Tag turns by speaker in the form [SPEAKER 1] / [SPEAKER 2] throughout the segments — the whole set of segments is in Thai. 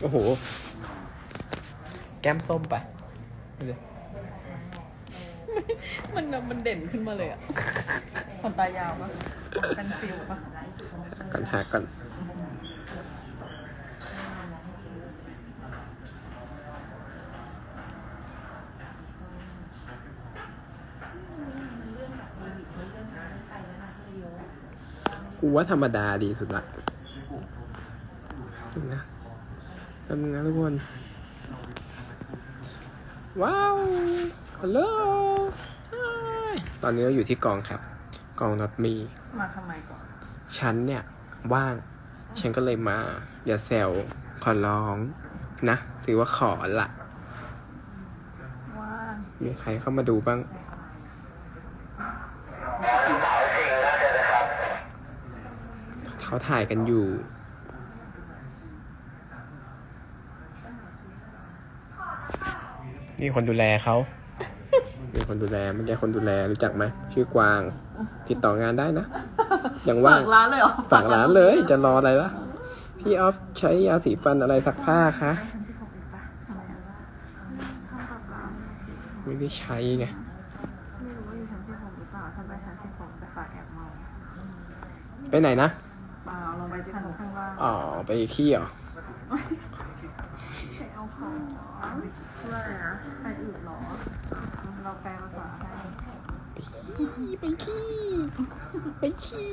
[SPEAKER 1] โอ้โห แก้มส้มไปดูดิ
[SPEAKER 2] มันแบบมันเด่นขึ้นมาเลยอะขนตายาวปะเป็นฟิลปะ
[SPEAKER 1] ก่อนหาก่อน กูว่าธรรมดาดีสุดละนะ ทำงานทุกคน ว้าว ฮัลโหล Hi ตอนนี้เราอยู่ที่กองครับ กองนัดมี
[SPEAKER 2] มาทำไมก่อน
[SPEAKER 1] ฉันเนี่ย ว่าง ฉันก็เลยมา อย่าแซวขอร้องนะ ถือว่าขอละ
[SPEAKER 2] ว่า
[SPEAKER 1] มีใครเข้ามาดูบ้าง เขาถ่ายกันอยู่ นี่คนดูแลเขา มีคนดูแลไม่ใช่คนดูแลรู้จักไหมชื่อกวาง ติดต่องานได้นะยังว่า
[SPEAKER 2] ฝางกร้านเลยเหรอ
[SPEAKER 1] ฝากร้านเลยจะรออะไรล่ะพี่ออฟใช้ยาสีฟันอะไรซักผ้าคะไม่ได้ใช้ไง
[SPEAKER 2] ไม่รู้ว่าอยู่ชั้นที่หกหรือเปล่าถ้าไปชั้นที่หกไปฝากแอบมอง
[SPEAKER 1] ไปไหนนะ
[SPEAKER 2] เปล่าลงไปชั้นข้างล่าง
[SPEAKER 1] อ๋อไปขี้เหรอ
[SPEAKER 2] ไปเอาของเพื่ออะไรนะใครอื่นเหรอ เราแป ลภาษาให้
[SPEAKER 1] ไปขี้ไปขี้ไปขี้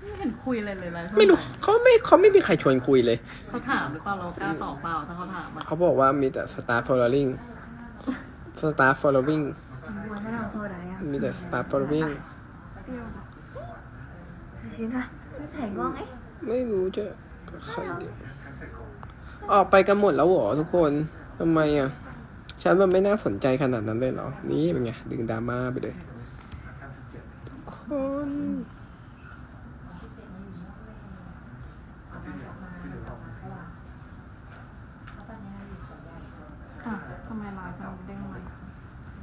[SPEAKER 2] ไม่เห็นคุยอะไรเลยนะ
[SPEAKER 1] ไม่รู้เขาไม่เขาไม่มีใครชวนคุยเลย
[SPEAKER 2] เขาถามหรือเปล่าเรากล้าตอบเปล่าถ้าเขาถามอะ
[SPEAKER 1] เขาบอกว่ามีแต่ start following start following
[SPEAKER 3] วันนั้นเราโซดายัง
[SPEAKER 1] มีแต่ start following
[SPEAKER 3] ชิ้นอะไม่แผงกล้องไอ้
[SPEAKER 1] ไม่รู้จะกับใครดีออกไปกันหมดแล้วเหรอทุกคนทำไมอะ ฉันมันไม่น่าสนใจขนาดนั้นเลยเหรอ นี่เป็นไง ดึงดราม่าไปเลยทุกคน
[SPEAKER 2] ค่ะทำไมไลน์มันเด้งมา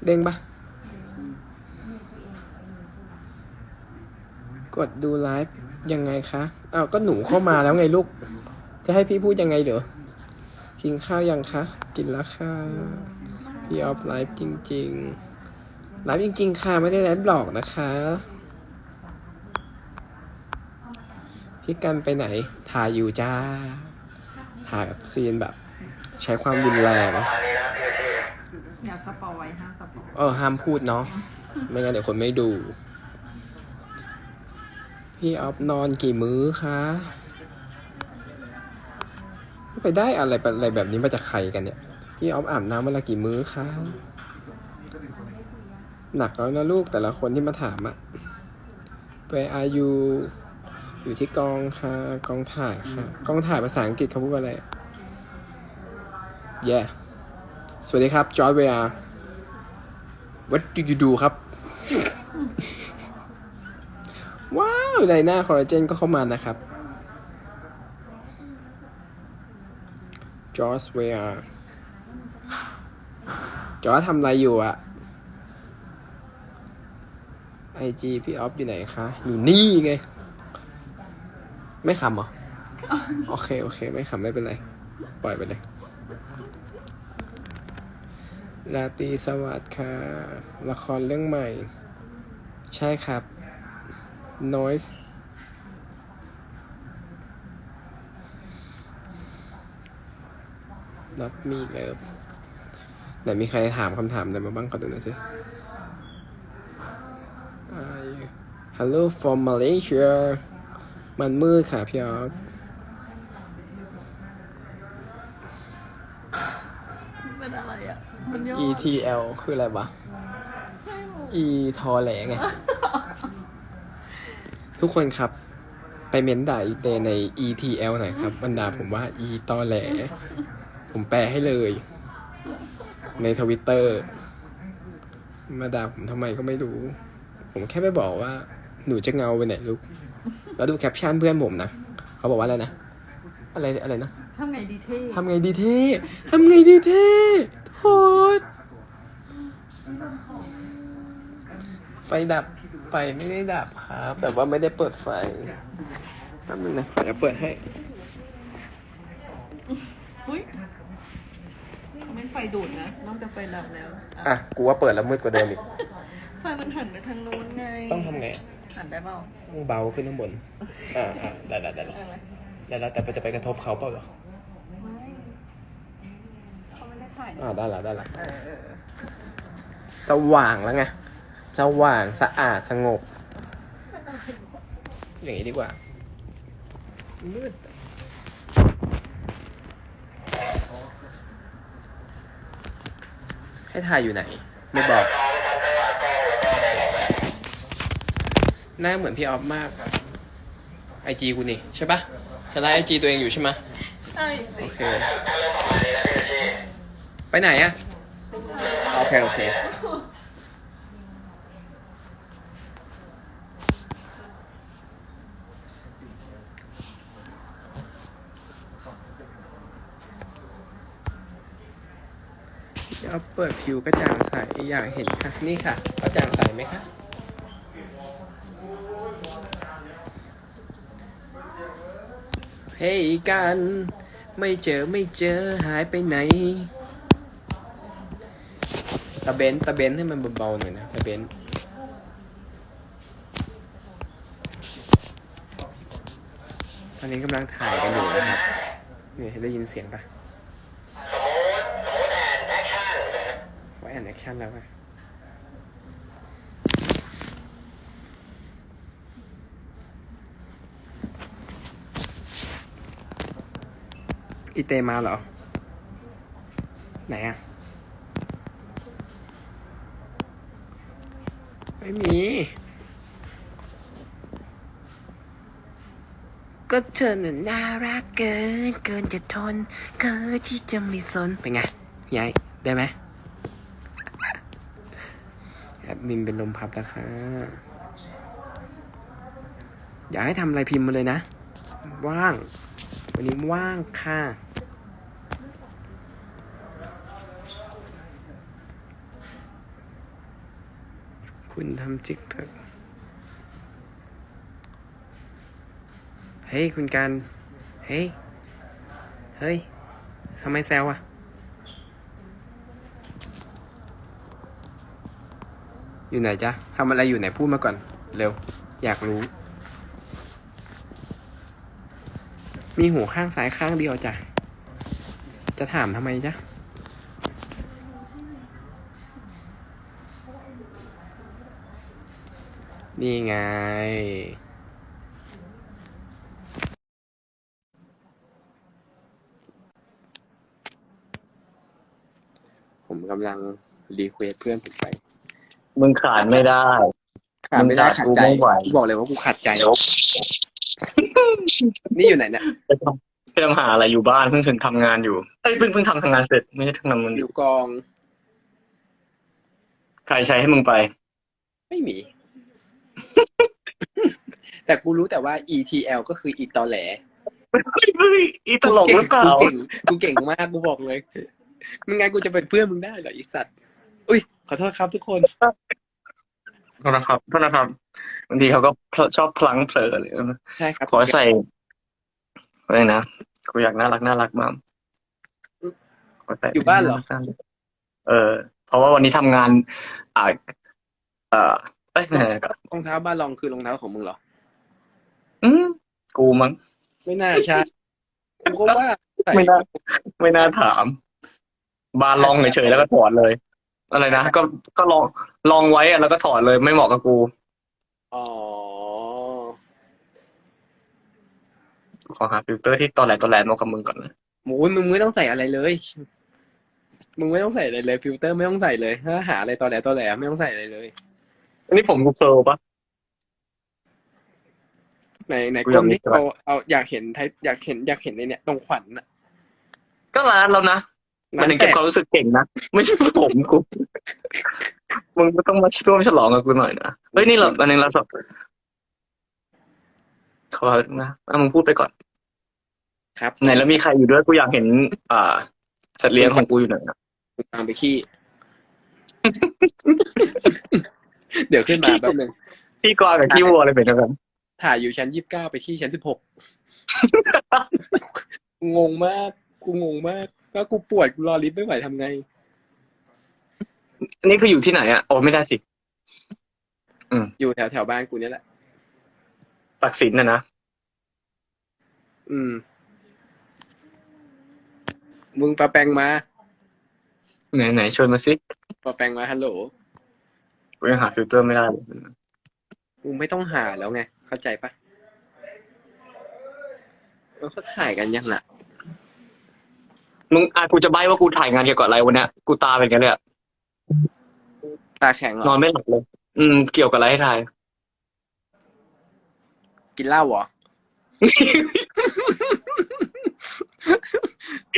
[SPEAKER 1] เด้งปะกดดูไลฟ์ยังไงคะอ้าวก็หนูเข้ามาแล้วไงลูก จะให้พี่พูดยังไงเหรอกินข้าวยังคะ กินแล้วค่ะ พี่ออฟไลฟ์จริงๆ ไลฟ์จริง ๆ ค่ะ ไม่ได้ไลฟ์หลอกนะคะ พี่กันไปไหน ถ่ายอยู่จ้า ถ่ายแบบซีนแบบ ใช้ความรุนแรง
[SPEAKER 2] อย่าสปอยห้ามสปอย
[SPEAKER 1] เออ ห้ามพูดเนาะ ไม่งั้นเดี๋ยวคนไม่ดู พี่ออฟนอนกี่มื้อคะไปได้อะไรอะไรแบบนี้มาจากใครกันเนี่ย พี่ออฟอาบน้ำวันละกี่มื้อคะหนักแล้วนะลูกแต่ละคนที่มาถามอะไปอายุอยู่ที่กองค่ะ กองถ่ายค่ะ กองถ่ายภาษาอังกฤษเขาพูดว่าอะไร yeah สวัสดีครับจอร์ดเวีย What do you do ครับ ว้าวไดหน้าคอลลาเจนก็เข้ามานะครับจอร์ w เวีย จอร์ทำอะไรอยู่อะไอจีพี่ออฟอยู่ไหนคะ อยู่นี่ไง ไม่ขำเหรอ โอเค โอเค ไม่ขำไม่เป็นไร ปล่อยไปเลยราตรีสวัสดิ์ค่ะ ละครเรื่องใหม่ ใช่ครับ noise นัดมีเลิฟ ไหนมีใครถามคำถามอะไรมาบ้างขอดูหน่อยสิ Are you- Hello from Malaysia มันมืดค่ะพี่ออฟ
[SPEAKER 2] เป็นอะไรอะ มันย่อ
[SPEAKER 1] ETL คืออะไรวะ E ทอแหลไง ทุกคนครับ ไปเม้นด่าอีเตใน ETL หน่อยครับบรรดาผมว่า E ตอแหล ผมแปลให้เลย ในทวิตเตอร์มาด่าผมทำไมก็ไม่รู้ ผมแค่ไปบอกว่า หนูจะเงาไปไหนลูก แล้วดูแคปชั่นเพื่อนผมนะ เขาบอกว่าอะไรนะ อะไรอะไรนะ
[SPEAKER 2] ทำไงดีเท่
[SPEAKER 1] ทำไงดีเท่ทำไงดีเท่โทษไฟดับไฟไม่ได้ดับครับ แต่ว่าไม่ได้เปิดไฟแป๊บนึงนะขอจะเปิดให้
[SPEAKER 2] ดูดนะนอกจากไฟดับแล้ว
[SPEAKER 1] อะ กูว่าเปิดแล้วมืดกว่าเดิมอีก
[SPEAKER 2] ไฟมันหันไปทางนู้นไง
[SPEAKER 1] ต้องทำไง
[SPEAKER 2] หันได้เปล่า
[SPEAKER 1] ต้องเบาขึ้นข้างบน อ่าอ่าได้แล้วได้แล้ว
[SPEAKER 2] ได้ไหม
[SPEAKER 1] ได้แล้วแต่จะไปกระทบเขาเปล่าเหรอ
[SPEAKER 2] ไม่เขาไม่ได้ถ่าย
[SPEAKER 1] อ่าได้แล้วได้แล้ว
[SPEAKER 2] เออเออ
[SPEAKER 1] สว่างแล้วไงสว่างสะอาดสงบ อย่างนี้ดีกว่ามืด ให้ถ่ายอยู่ไหน ไม่บอก หน้าเหมือนพี่ออฟมากไอจีกูนี่ใช่ปะฉันไลฟ์ไอจีตัวเองอยู่ใช่ไหมะ
[SPEAKER 2] ใช่สิ
[SPEAKER 1] โอเค ไปไหนอะโอเค โอเค เดี๋ยวเปิดผิวกระจ่างใสอยากเห็นค่ะ นี่ค่ะกระจ่างใสไหมคะเฮ้ยกัน ไม่เจอไม่เจอหายไปไหน ตะเบนตะเบนให้มันเบาๆหน่อยนะ ตะเบนตอนนี้กำลังถ่ายกันอยู่นะครับ นี่ได้ยินเสียงปะว่า แอนแอคชั่นแล้วปะอีเตมาเหรอ ไหนอะไม่มี ก็เธอน่ะน่ารักเกิน เกินจะทน เกินที่จะไม่สนเป็นไงยายได้ไหมแอบ มินเป็นลมพับแล้วค่ะอยากให้ทำอะไรพิมพ์มาเลยนะ ว่าง วันนี้ว่างค่ะคุณทำจิกเถอะเฮ้ย คุณการ เฮ้ย เฮ้ย ทำไมแซวอะ อยู่ไหนจ๊ะทำอะไรอยู่ไหนพูดมาก่อน เร็ว อยากรู้ มีหูข้างซ้ายข้างเดียวจ้ะ จะถามทำไมจ๊ะ นี่ไง ผมกำลังรีเควสเพื่อนผมไป
[SPEAKER 4] มึงขาดไม่ได้
[SPEAKER 1] ขาดไม่ได้
[SPEAKER 4] มึงขา
[SPEAKER 1] ขั
[SPEAKER 4] ด
[SPEAKER 1] ดใจ
[SPEAKER 4] กูไม่ไหว
[SPEAKER 1] กูบอกเลยว่ากูขัดใจ นี่อยู่ไหนเนี่ย
[SPEAKER 4] ไปทำไปทำหาอะไรอยู่บ้านเพิ่งถึงทำงานอยู่เอ้ยเพิ่งเพิ่งทำทำงานเสร็จไม่ใช่ทำงานมัน
[SPEAKER 1] อ
[SPEAKER 4] อยู่
[SPEAKER 1] ยู่กอง
[SPEAKER 4] ใครใช้ให้มึงไป
[SPEAKER 1] ไม่มี แต่กูรู้แต่ว่า ETL ก็คืออีตอแหล
[SPEAKER 4] เฮ้ยอีตลกหรือเปล่า
[SPEAKER 1] กูเก่งกูเก่งมากกูบอกเลยไม่งั้นกูจะเป็นเพื่อนมึงได้เหรออีสัตว์อุ้ย ขอโทษครับทุกคน
[SPEAKER 4] โทษนะครับโทษนะครับบางทีเขาก็ชอบพลั้งเผลอเลยนะ
[SPEAKER 1] ใช่ครับ
[SPEAKER 4] ขอใส่อะไรนะกูอยากน่ารักน่ารักมากขใส่
[SPEAKER 1] อยู่บ้านเหรอ
[SPEAKER 4] เออ เพราะว่าวันนี้ทำงาน อ่าเออเอ้ยไหนๆก็
[SPEAKER 1] รองเท้าบ้านรองคือรองเท้าของมึงเหรอ
[SPEAKER 4] อืมกูมั้ง
[SPEAKER 1] ไม่น่าใช่กูก็ว่าใส่
[SPEAKER 4] ไม่น่าไม่น่าถาม บานลองเฉยๆแล้วก็ถอดเลย อะไรนะก็ก็ลองลองไว้อะแล้วก็ถอดเลยไม่เหมาะกับกู
[SPEAKER 1] อ๋อ
[SPEAKER 4] ขอหาฟิลเตอร์ที่ตอแหลตอแหลเหมาะกับมึงก่อนนะ
[SPEAKER 1] หมูมึงไม่ต้องใส่อะไรเลย มึงไม่ต้องใส่อะไรเลย ฟิลเตอร์ไม่ต้องใส่เลยถ้าหาอะไรตอแหลตอแหลไม่ต้องใส่อะไรเลย
[SPEAKER 4] อันนี้ผมกูเคิร์ลปะ
[SPEAKER 1] ในใน
[SPEAKER 4] กู
[SPEAKER 1] ก
[SPEAKER 4] อ
[SPEAKER 1] ล้
[SPEAKER 4] ยา
[SPEAKER 1] อกง
[SPEAKER 4] มี
[SPEAKER 1] ที่เอาเอาอยากเห็นไทยอยากเห็นอยากเห็นในเนี่ยตรงขวัญน่ะ
[SPEAKER 4] ก็ร้านแล้วนะ มันถึง
[SPEAKER 1] แต่
[SPEAKER 4] เก็บความรู้สึกเก่งนะ ไม่ใช่ผมกูมึงก็ต้องมาร่วมฉลองกับกูหน่อยนะเฮ้ยนี่เราอันนึงเราสอบขอนะอะมึงพูดไปก่อน
[SPEAKER 1] ครับ
[SPEAKER 4] ไหนแล้วมีใครอยู่ด้วยกูอยากเห็น อ่า สัตว์เลี้ยงของกูอยู่ไหนนะ
[SPEAKER 1] ตามไปขี้ เดี๋ยวขึ้นมาแป๊บนึง
[SPEAKER 4] พี่กวางกับพี่วัวอะไรเป็นกัน
[SPEAKER 1] ถ่ายอยู่ชั้นยี่สิบเก้าไปขี้ชั้นสิบหกงงมาก กูงงมาก ไป
[SPEAKER 5] ก็กูปวดกูรอลิฟต์ไม่ไหวทำไง
[SPEAKER 4] อันนี้คืออยู่ที่ไหนอะโอ้ไม่ได้สิ
[SPEAKER 5] อยู่แถวแถวๆบ้านกูเนี่ยแหละ
[SPEAKER 4] ตักสินนะนะ
[SPEAKER 5] อืม มึงปะแปงมา
[SPEAKER 4] ไหนไหนชวนมาสิ
[SPEAKER 5] ปะแปงมาฮัลโหล
[SPEAKER 4] กูยังหาฟิลเตอร์ไม่ได้เลย
[SPEAKER 5] มึงไม่ต้องหาแล้วไง เข้าใจปะเออเขาถ่ายกันยังล่ะ
[SPEAKER 4] มึงอะกูจะใบว่ากูถ่ายงานเกี่ยวกับอะไรวันเนี้ยกูตาเป็นกันเลยอะ
[SPEAKER 5] ตาแข็งเหร
[SPEAKER 4] นอ
[SPEAKER 5] อน
[SPEAKER 4] ไม่หลับเลย อืม เกี่ยวกับอะไรให้ถ่าย
[SPEAKER 5] กินเหล้าเหรอ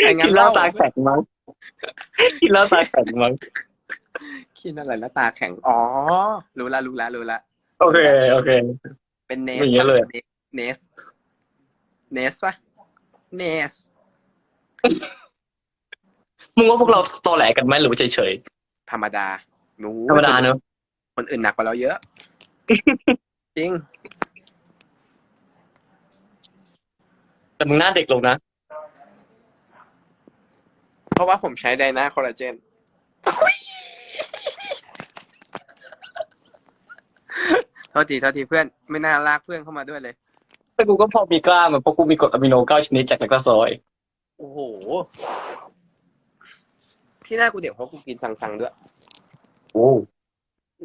[SPEAKER 5] ถ่ายงาน
[SPEAKER 4] กิน
[SPEAKER 5] เห
[SPEAKER 4] เหล้า
[SPEAKER 5] ล้า
[SPEAKER 4] ตาแข็งมั้งกินเหล้าตาแข็งมั้ง
[SPEAKER 5] กินอะไรแล้วตาแข็ง อ๋อ รู้ละรู้ละรู้ละ
[SPEAKER 4] โอเค โอเค
[SPEAKER 5] เป็นเนส
[SPEAKER 4] อย่างเงี้ยเลย
[SPEAKER 5] เนส เนสปะเนส
[SPEAKER 4] มึงว่าพวกเราตอแหลกันไหมหรือว่าเฉย
[SPEAKER 5] ธรรมดาหนู
[SPEAKER 4] ๆธรรมดาเนอะ
[SPEAKER 5] คนอื่นหนักกว่าเราเยอะ จริง
[SPEAKER 4] แต่มึงหน้าเด็กลงนะ
[SPEAKER 5] เพราะว่าผมใช้ไดนาคอลลาเจน โทษทีโทษทีเพื่อน ไม่น่าลากเพื่อนเข้ามาด้วยเลย
[SPEAKER 4] แต่กูก็พอมีกล้ามอะเพราะกูมีกรดอะมิโนเก้าชนิดจากแลคตาซอย
[SPEAKER 5] โอ้โห ที่หน้ากูเดี๋ยวเพราะกูกินสังๆด้วย
[SPEAKER 4] โอ้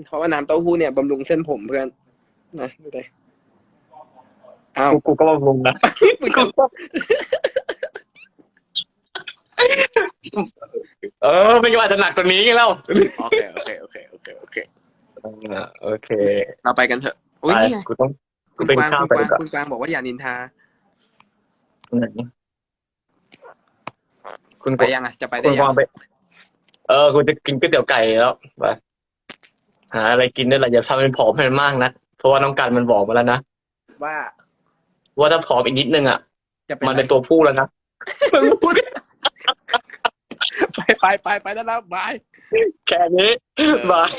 [SPEAKER 5] เพราะว่าน้ำเต้าหู้เนี่ยบำรุงเส้นผมเพื่อนนะดูดิอ้าว
[SPEAKER 4] กูกูก็บำรุงนะ
[SPEAKER 5] มึงก็
[SPEAKER 4] เออไม่ก็อาจจะหนักกว่านี้ไงเล่า
[SPEAKER 5] โอเคโอเคโอเคโอเคโอเค
[SPEAKER 4] อ่าโอเค
[SPEAKER 5] เราไปกันเถอะอุ้ย
[SPEAKER 4] ไป
[SPEAKER 5] นี่ไง
[SPEAKER 4] กูต้องกู
[SPEAKER 5] คุณ
[SPEAKER 4] เป็น
[SPEAKER 5] กวาง
[SPEAKER 4] ข้าว
[SPEAKER 5] คุณ
[SPEAKER 4] ไป
[SPEAKER 5] กวาง
[SPEAKER 4] ก่อน
[SPEAKER 5] คุณกวางบอกว่าอย่านินทา
[SPEAKER 4] ไหนคุณ
[SPEAKER 5] ไปยังอะจะไปได้
[SPEAKER 4] คุณ
[SPEAKER 5] ยั
[SPEAKER 4] วาง
[SPEAKER 5] ง
[SPEAKER 4] ไป เออกูจะกินก๋วยเตี๋ยวไก่แล้วไปหาอะไรกินได้ละอย่าทำเป็นผอมให้มันมากนะเพราะว่าน้องกันมันบอกมาแล้วนะ
[SPEAKER 5] ว่า
[SPEAKER 4] ว่าถ้าผอมอีกนิดนึงอะ
[SPEAKER 5] จะเป็น
[SPEAKER 4] มัน
[SPEAKER 5] อะไร
[SPEAKER 4] เป็นตัวผู้แล้วนะมันพูด
[SPEAKER 5] ไปไปไปไปแล้วนะบาย
[SPEAKER 4] แค่นี้
[SPEAKER 5] เออ
[SPEAKER 4] บาย